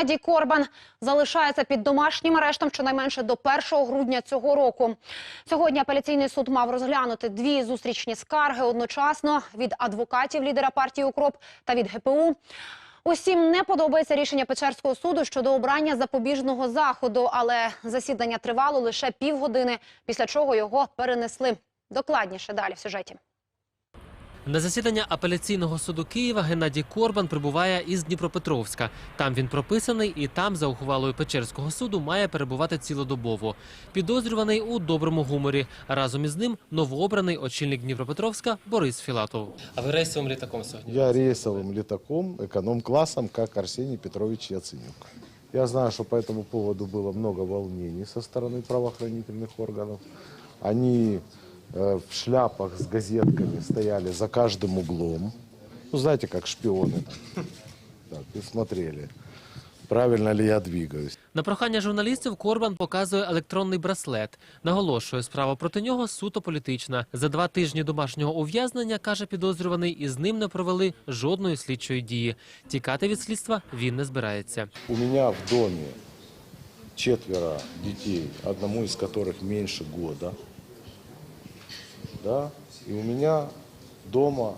Геннадій Корбан залишається під домашнім арештом щонайменше до 1 грудня цього року. Сьогодні апеляційний суд мав розглянути дві зустрічні скарги одночасно від адвокатів лідера партії «Укроп» та від ГПУ. Усім не подобається рішення Печерського суду щодо обрання запобіжного заходу, але засідання тривало лише півгодини, після чого його перенесли. Докладніше далі в сюжеті. На засідання апеляційного суду Києва Геннадій Корбан прибуває із Дніпропетровська. Там він прописаний, і там, за ухвалою Печерського суду, має перебувати цілодобово. Підозрюваний у доброму гуморі. Разом із ним новообраний очільник Дніпропетровська Борис Філатов. А ви рейсовим літаком сьогодні? Я рейсовым летаком, эконом-классом, как Арсений Петрович Яценюк. Я знаю, что по этому поводу было много волнений со стороны правоохранительных органов. Они э, в шляпах с газетками стояли за каждым углом. Ну, знаете, как шпионы. Так, и смотрели, правильно ли я двигаюсь. На прохання журналістів Корбан показує електронний браслет. Наголошує, справа проти нього суто політична. За два тижні домашнього ув'язнення, каже підозрюваний, із ним не провели жодної слідчої дії. Тікати від слідства він не збирається. У меня в доме четверо детей, одному из которых меньше года. Да? И у меня дома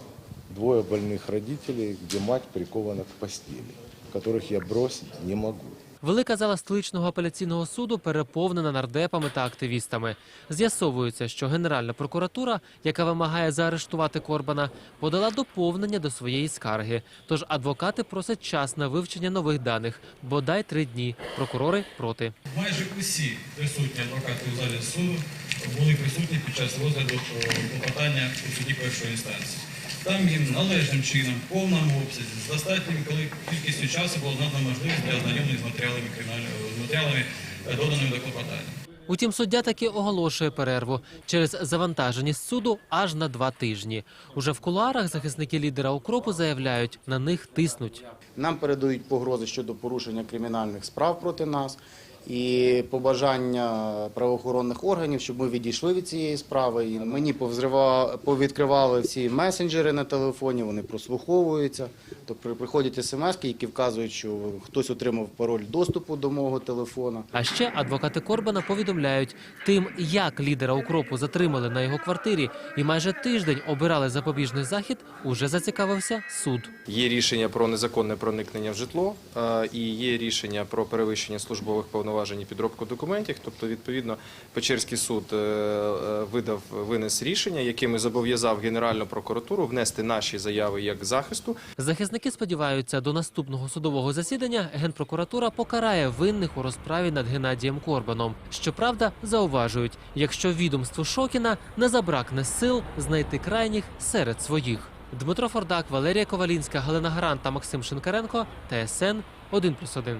двое больных родителей, где мать прикована к постели, которых я бросить не могу. Велика зала столичного апеляційного суду переповнена нардепами та активістами. З'ясовується, що Генеральна прокуратура, яка вимагає заарештувати Корбана, подала доповнення до своєї скарги. Тож адвокати просять час на вивчення нових даних, бодай три дні. Прокурори проти. Майже усі присутні адвокати у залі суду були присутні під час розгляду е, клопотання у суді першої інстанції. Там їм належним чином, в повному обсязі, з достатньою кількістю часу було знано можливість для ознайомлення з матеріалами матеріалами, е, доданими до клопотання. Утім, суддя таки оголошує перерву через завантаженість суду аж на два тижні. Уже в кулуарах захисники лідера укропу заявляють, на них тиснуть. Нам передають погрози щодо порушення кримінальних справ проти нас і побажання правоохоронних органів, щоб ми відійшли від цієї справи. І мені повзрива- повідкривали всі месенджери на телефоні, вони прослуховуються. То при- приходять смс, які вказують, що хтось отримав пароль доступу до мого телефона. А ще адвокати Корбана повідомляють, тим, як лідера укропу затримали на його квартирі і майже тиждень обирали запобіжний захід, уже зацікавився суд. Є рішення про незаконне проникнення в житло і є рішення про перевищення службових повноважень і підробку документів. Тобто, відповідно, Печерський суд е, е, видав винес рішення, яким зобов'язав Генеральну прокуратуру внести наші заяви як захисту Захисники сподіваються, до наступного судового засідання генпрокуратура покарає винних у розправі над Геннадієм Корбаном. Щоправда, зауважують, якщо відомству Шокіна не забракне сил знайти крайніх серед своїх. Дмитро Фордак, Валерія Ковалінська, Галина Гран та Максим Шинкаренко. ТСН 1+,1.